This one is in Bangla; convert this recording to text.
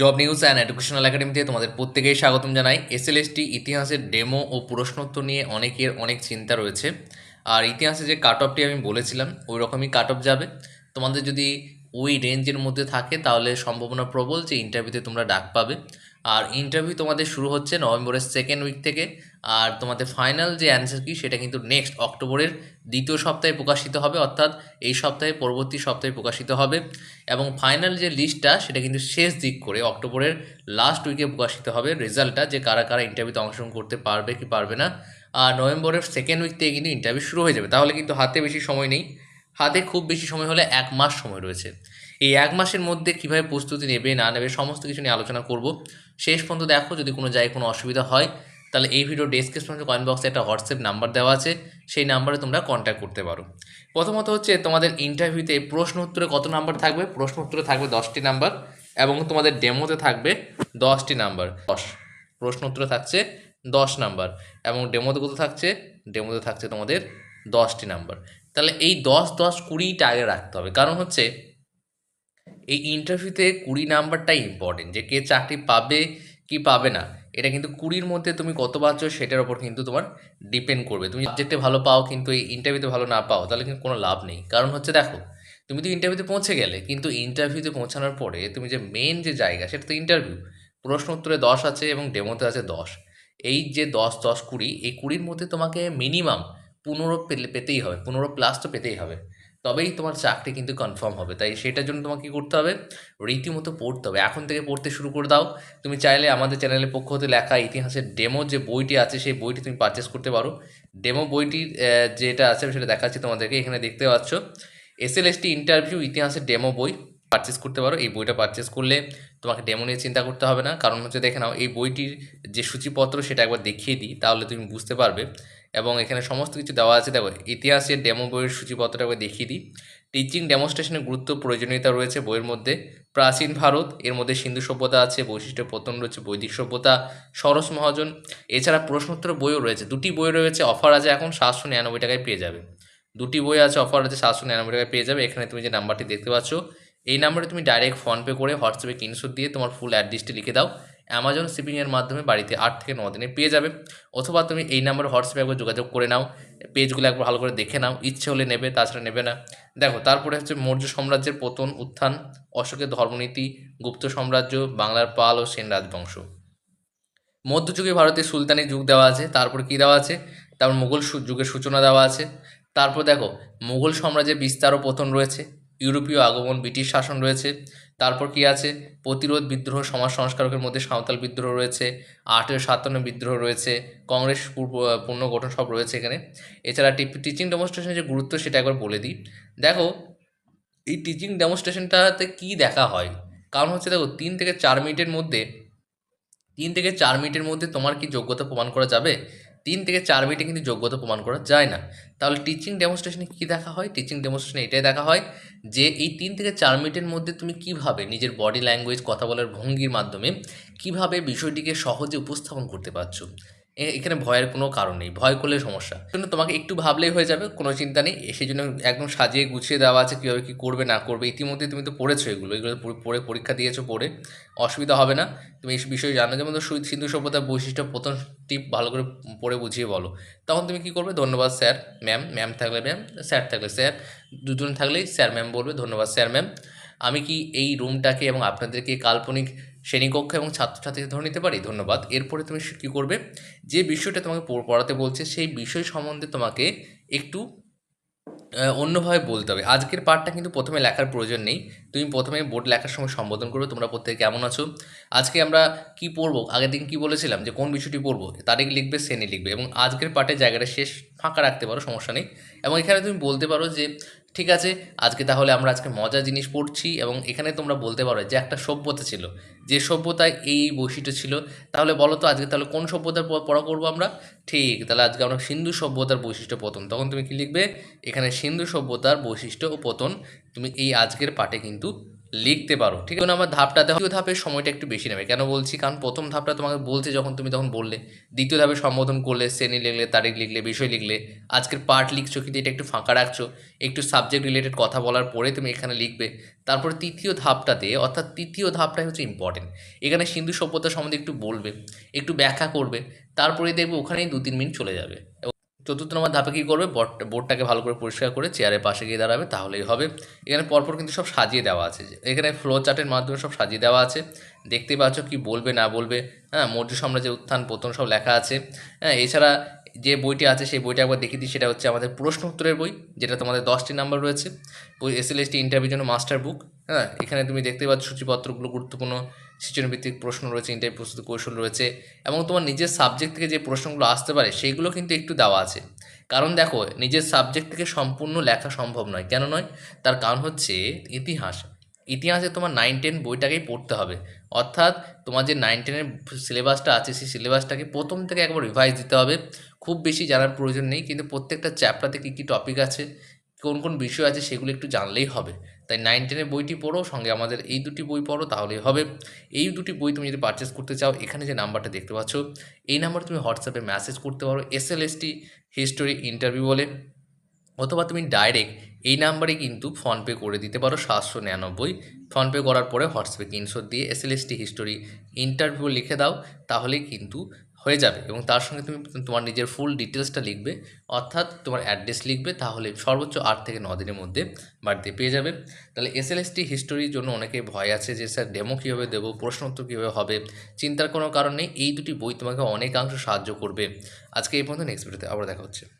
জব নিউজ অ্যান্ড এডুকেশনাল একাডেমিতে তোমাদের প্রত্যেকেই স্বাগতম জানাই। এসএলএসটি ইতিহাসের ডেমো ও প্রশ্নোত্তর নিয়ে অনেকের অনেক চিন্তা রয়েছে। আর ইতিহাসে যে কাট অফটি আমি বলেছিলাম ওই রকমই কাট অফ যাবে। তোমাদের যদি ওই রেঞ্জের মধ্যে থাকে, তাহলে সম্ভাবনা প্রবল যে ইন্টারভিউতে তোমরা ডাক পাবে। আর ইন্টারভিউ তোমাদের শুরু হচ্ছে নভেম্বরের সেকেন্ড উইক থেকে। আর তোমাদের ফাইনাল যে অ্যান্সার কি, সেটা কিন্তু নেক্সট অক্টোবরের দ্বিতীয় সপ্তাহে প্রকাশিত হবে, অর্থাৎ এই সপ্তাহে, পরবর্তী সপ্তাহে প্রকাশিত হবে। এবং ফাইনাল যে লিস্টটা সেটা কিন্তু শেষ দিক করে অক্টোবরের লাস্ট উইকে প্রকাশিত হবে রেজাল্টটা, যে কারা কারা ইন্টারভিউতে অংশগ্রহণ করতে পারবে কি পারবে না। আর নভেম্বরের সেকেন্ড উইক থেকে কিন্তু ইন্টারভিউ শুরু হয়ে যাবে। তাহলে কিন্তু হাতে বেশি সময় নেই। হাতে খুব বেশি সময় হলে এক মাস সময় রয়েছে। এই এক মাসের মধ্যে কীভাবে প্রস্তুতি নেবে, না নেবে, সমস্ত কিছু নিয়ে আলোচনা করব। শেষ পর্যন্ত দেখো, যদি কোনো জায়গায় কোনো অসুবিধা হয়, তাহলে এই ভিডিও ডেসক্রিপশনে কয়েন বক্সে একটা হোয়াটসঅ্যাপ নাম্বার দেওয়া আছে, সেই নাম্বারে তোমরা কন্ট্যাক্ট করতে পারো। প্রথমত হচ্ছে, তোমাদের ইন্টারভিউতে প্রশ্ন উত্তরে কত নাম্বার থাকবে? প্রশ্ন উত্তরে থাকবে দশটি নাম্বার এবং তোমাদের ডেমোতে থাকবে দশটি নাম্বার দশ। প্রশ্ন উত্তরে থাকছে দশ নাম্বার এবং ডেমোতে কত থাকছে? ডেমোতে থাকছে তোমাদের দশটি নাম্বার তাহলে এই দশ দশ কুড়িটা আগে রাখতে হবে। কারণ হচ্ছে এই ইন্টারভিউতে কুড়ি নাম্বারটাই ইম্পর্টেন্ট যে কে চাকরি পাবে, কি পাবে না, এটা কিন্তু কুড়ির মধ্যে তুমি কত পাচ্ছ সেটার ওপর কিন্তু তোমার ডিপেন্ড করবে। তুমি সাবজেক্টে ভালো পাও কিন্তু এই ইন্টারভিউতে ভালো না পাও, তাহলে কিন্তু কোনো লাভ নেই। কারণ হচ্ছে দেখো, তুমি তো ইন্টারভিউতে পৌঁছে গেলে, কিন্তু ইন্টারভিউতে পৌঁছানোর পরে তুমি যে মেন যে জায়গা, সেটা তো ইন্টারভিউ প্রশ্ন উত্তরে দশ আছে এবং ডেমোতে আছে দশ। এই যে দশ দশ, কুড়ি, এই কুড়ির মধ্যে তোমাকে মিনিমাম পনেরো পেতেই হবে, পনেরো প্লাস তো পেতেই হবে। তবেই তোমার চাকরি কিন্তু কনফার্ম হবে। তাই সেটার জন্য তোমাকে কী করতে হবে? রীতিমতো পড়তে হবে। এখন থেকে পড়তে শুরু করে দাও। তুমি চাইলে আমাদের চ্যানেলের পক্ষ হতে লেখা ইতিহাসের ডেমো যে বইটি আছে, সেই বইটি তুমি পারচেস করতে পারো। ডেমো বইটি যেটা আছে, সেটা দেখাচ্ছি তোমাদেরকে। এখানে দেখতে পাচ্ছ S L S T interview ইতিহাসের ডেমো বই। পারচেস করতে পারো, এই বইটা পারচেস করলে তোমাকে ডেমো নিয়ে চিন্তা করতে হবে না। কারণ হচ্ছে দেখে নাও, এই বইটির যে সূচিপত্র সেটা একবার দেখিয়ে দিই, তাহলে তুমি বুঝতে পারবে। এবং এখানে সমস্ত কিছু দেওয়া আছে, দেখো, ইতিহাসের ডেমো বইয়ের সূচিপত্রটা একবার দেখিয়ে দিই। টিচিং ডেমনস্ট্রেশনের গুরুত্ব, প্রয়োজনীয়তা রয়েছে বইয়ের মধ্যে। প্রাচীন ভারত, এর মধ্যে সিন্ধু সভ্যতা আছে, বৈশিষ্ট্য পতন রয়েছে, বৈদিক সভ্যতা, সরস মহাজন। এছাড়া প্রশ্নোত্তর বইও রয়েছে, দুটি বই রয়েছে অফার আছে এখন সাতশো নিরানব্বই টাকায় পেয়ে যাবে। দুটি বই আছে অফার আছে সাতশো নিরানব্বই টাকায় পেয়ে যাবে। এখানে তুমি যে নাম্বারটি দেখতে পাচ্ছ এই নাম্বারে তুমি ডাইরেক্ট ফোনপে করে হোয়াটসঅ্যাপে স্ক্রিনশট দিয়ে তোমার ফুল অ্যাড্রেসটি লিখে দাও। অ্যামাজন শিপিংয়ের মাধ্যমে বাড়িতে আট থেকে ন দিনে পেয়ে যাবে। অথবা তুমি এই নাম্বারে হোয়াটসঅ্যাপে একবার যোগাযোগ করে নাও। পেজগুলো একবার ভালো করে দেখে নাও। ইচ্ছে হলে নেবে, তাছাড়া নেবে না। দেখো, তারপরে হচ্ছে মৌর্য সাম্রাজ্যের পতন, উত্থান, অশোকের ধর্মনীতি, গুপ্ত সাম্রাজ্য, বাংলার পাল ও সেন রাজবংশ। মধ্যযুগে ভারতের সুলতানি যুগ দেওয়া আছে। তারপর কী দেওয়া আছে? তারপর মুঘল যুগের সূচনা দেওয়া আছে। তারপর দেখো, মুঘল সাম্রাজ্যের বিস্তার ও পতন রয়েছে। ইউরোপীয় আগমন, ব্রিটিশ শাসন রয়েছে। তারপর কি আছে? প্রতিরোধ বিদ্রোহ, সমাজ সংস্কারকের মধ্যে সাঁওতাল বিদ্রোহ রয়েছে আঠেরো সাতান্ন বিদ্রোহ রয়েছে, কংগ্রেস পূর্ব পুনর্গঠন সব রয়েছে এখানে। এছাড়া টিচিং ডেমনস্ট্রেশনের যে গুরুত্ব সেটা একবার বলে দিই। দেখো, এই টিচিং ডেমনস্ট্রেশনটাতে কী দেখা হয়? কারণ হচ্ছে দেখো, তিন থেকে চার মিনিটের মধ্যে, তিন থেকে চার মিনিটের মধ্যে তোমার কি যোগ্যতা প্রমাণ করা যাবে? তিন থেকে চার মিনিটে কিন্তু যোগ্যতা প্রমাণ করা যায় না। তাহলে টিচিং ডেমনস্ট্রেশনে কী দেখা হয়? টিচিং ডেমনস্ট্রেশনে এটাই দেখা হয় যে এই তিন থেকে চার মিনিটের মধ্যে তুমি কীভাবে নিজের বডি ল্যাঙ্গুয়েজ কথা বলার ভঙ্গির মাধ্যমে কীভাবে বিষয়টিকে সহজে উপস্থাপন করতে পারছ? এখানে ভয়ের কোনো কারণ নেই, ভয় করলে সমস্যা। জন্য তোমাকে একটু ভাবলেই হয়ে যাবে, কোনো চিন্তা নেই সেই জন্য একদম সাজিয়ে গুছিয়ে দেওয়া আছে, কীভাবে কী করবে, না করবে, ইতিমধ্যে তুমি তো পড়েছো এগুলো এগুলো পড়ে- পড়ে পরীক্ষা দিয়েছ, পড়ে, অসুবিধা হবে না। তুমি এই বিষয়ে জানো, যেমন তো সিন্ধু সভ্যতার বৈশিষ্ট্য, প্রথম টিপ ভালো করে পড়ে বুঝিয়ে বলো। তখন তুমি কি করবে, ধন্যবাদ স্যার, ম্যাম ম্যাম থাকলে ম্যাম, স্যার থাকলে স্যার, দুজন থাকলেই স্যার ম্যাম বলবে, ধন্যবাদ স্যার ম্যাম। আমি কি এই রুমটাকে এবং আপনাদেরকে কাল্পনিক শ্রেণীকক্ষ এবং ছাত্রছাত্রীদের ধরে নিতে পারি, ধন্যবাদ। এরপরে তুমি কী করবে? যে বিষয়টা তোমাকে পড়- পড়াতে বলছে, সেই বিষয় সম্বন্ধে তোমাকে একটু অন্যভাবে বলতে হবে। আজকের পার্টটা কিন্তু প্রথমে লেখার প্রয়োজন নেই। তুমি প্রথমে বোর্ড লেখার সময় সম্বোধন করবে তোমরা প্রত্যেকে কেমন আছো? আজকে আমরা কি পড়ব? আগের দিন কি বলেছিলাম যে কোন বিষয়টি পড়ব? তারিখ লিখবে, শ্রেণি লিখবে এবং আজকের পার্টের জায়গাটা শেষ, ফাঁকা রাখতে পারো, সমস্যা নেই। এবং এখানে তুমি বলতে পারো যে ঠিক আছে? আজকে তাহলে আমরা আজকে মজা জিনিস পড়ছি এবং এখানে তোমরা বলতে পারো যে একটা সভ্যতা ছিল। যে সভ্যতায় এই বৈশিষ্ট্য ছিল। তাহলে বলো তো আজকে তাহলে কোন সভ্যতার পড়া করব আমরা? ঠিক, তাহলে আজকে আমরা সিন্ধু সভ্যতার বৈশিষ্ট্য পতন। তখন তুমি কি লিখবে? এখানে সিন্ধু সভ্যতার বৈশিষ্ট্য ও পতন। তুমি এই আজকের পাঠে কিন্তু লিখতে পারো, ঠিক আছে? আমার ধাপটাতে দ্বিতীয় ধাপের সময়টা একটু বেশি নেবে। কেন বলছি? কারণ প্রথম ধাপটা তোমাকে বলছে যখন তুমি তখন বললে। দ্বিতীয় ধাপে সম্বোধন করলে, শ্রেণি লিখলে, তারিখ লিখলে, বিষয় লিখলে, আজকের পার্ট লিখছো কিন্তু এটা একটু ফাঁকা রাখছো, একটু সাবজেক্ট রিলেটেড কথা বলার পরে তুমি এখানে লিখবে। তারপরে তৃতীয় ধাপটাতে, অর্থাৎ তৃতীয় ধাপটাই হচ্ছে ইম্পর্টেন্ট এখানে সিন্ধু সভ্যতা সম্বন্ধে একটু বলবে, একটু ব্যাখ্যা করবে, তারপরে দেখবে ওখানেই দু তিন মিনিট চলে যাবে। চতুর্থ নম্বর ধাপে কী করবে? বোর্ড বোর্ডটাকে ভালো করে পরিষ্কার করে চেয়ারের পাশে গিয়ে দাঁড়াবে, তাহলেই হবে। এখানে পরপর কিন্তু সব সাজিয়ে দেওয়া আছে এখানে ফ্লো চার্টের মাধ্যমে সব সাজিয়ে দেওয়া আছে। দেখতে পাচ্ছ কি বলবে না বলবে। হ্যাঁ মৌর্য সাম্রাজ্যের উত্থান, পতন সব লেখা আছে। হ্যাঁ এছাড়া যে বইটি আছে সেই বইটা একবার দেখিয়ে দিই, সেটা হচ্ছে আমাদের প্রশ্ন উত্তরের বই, যেটা তোমাদের দশটি নাম্বার রয়েছে। বই এস ইন্টারভিউর জন্য মাস্টার বুক হ্যাঁ? এখানে তুমি দেখতে পাচ্ছ সূচিপত্রগুলো, গুরুত্বপূর্ণ সৃজনভিত্তিক প্রশ্ন রয়েছে ইন্টারভিউ প্রস্তুত কৌশল রয়েছে, এবং তোমার নিজের সাবজেক্ট থেকে যে প্রশ্নগুলো আসতে পারে সেইগুলো কিন্তু একটু দেওয়া আছে। কারণ দেখো, নিজের সাবজেক্ট থেকে সম্পূর্ণ লেখা সম্ভব নয়। কেন নয়? তার কারণ হচ্ছে ইতিহাস। ইতিহাসে তোমার নাইন টেন বইটাকেই পড়তে হবে। অর্থাৎ তোমার যে নাইন টেনের সিলেবাসটা আছে, সেই সিলেবাসটাকে প্রথম থেকে একবার রিভাইজ দিতে হবে। খুব বেশি জানার প্রয়োজন নেই, কিন্তু প্রত্যেকটা চ্যাপ্টারতে কী কী টপিক আছে, কোন কোন বিষয় আছে, সেগুলো একটু জানলেই হবে। তাই নাইন টেনের বইটি পড়ো, সঙ্গে আমাদের এই দুটি বই পড়ো তাহলেই হবে। এই দুটি বই তুমি যদি পারচেস করতে চাও, এখানে যে নাম্বারটা দেখতে পাচ্ছ, এই নাম্বার তুমি হোয়াটসঅ্যাপে মেসেজ করতে পারো S L S T history interview বলে, অথবা তুমি ডাইরেক্ট এই নাম্বারে কিন্তু ফোনপে করে দিতে পারো সাতশো নিরানব্বই। ফোনপে করার পরে হোয়াটসঅ্যাপে তিনশো দিয়ে S L S history interview লিখে দাও তাহলেই কিন্তু হয়ে যাবে এবং তার সঙ্গে তুমি তোমার নিজের ফুল ডিটেলসটা লিখবে, অর্থাৎ তোমার অ্যাড্রেস লিখবে, তাহলে সর্বোচ্চ আট থেকে ন দিনের মধ্যে বাড়িতে পেয়ে যাবে। তাহলে এস এল এস হিস্টোরির জন্য অনেকে ভয় আছে যে, স্যার, ডেমো কীভাবে দেবো? প্রশ্ন উত্তর কীভাবে হবে? চিন্তার কোনো কারণ নেই, এই দুটি বই তোমাকে অনেকাংশ সাহায্য করবে। আজকে এই পর্যন্ত, নেক্সট ভিডিওতে আবার দেখা হচ্ছে।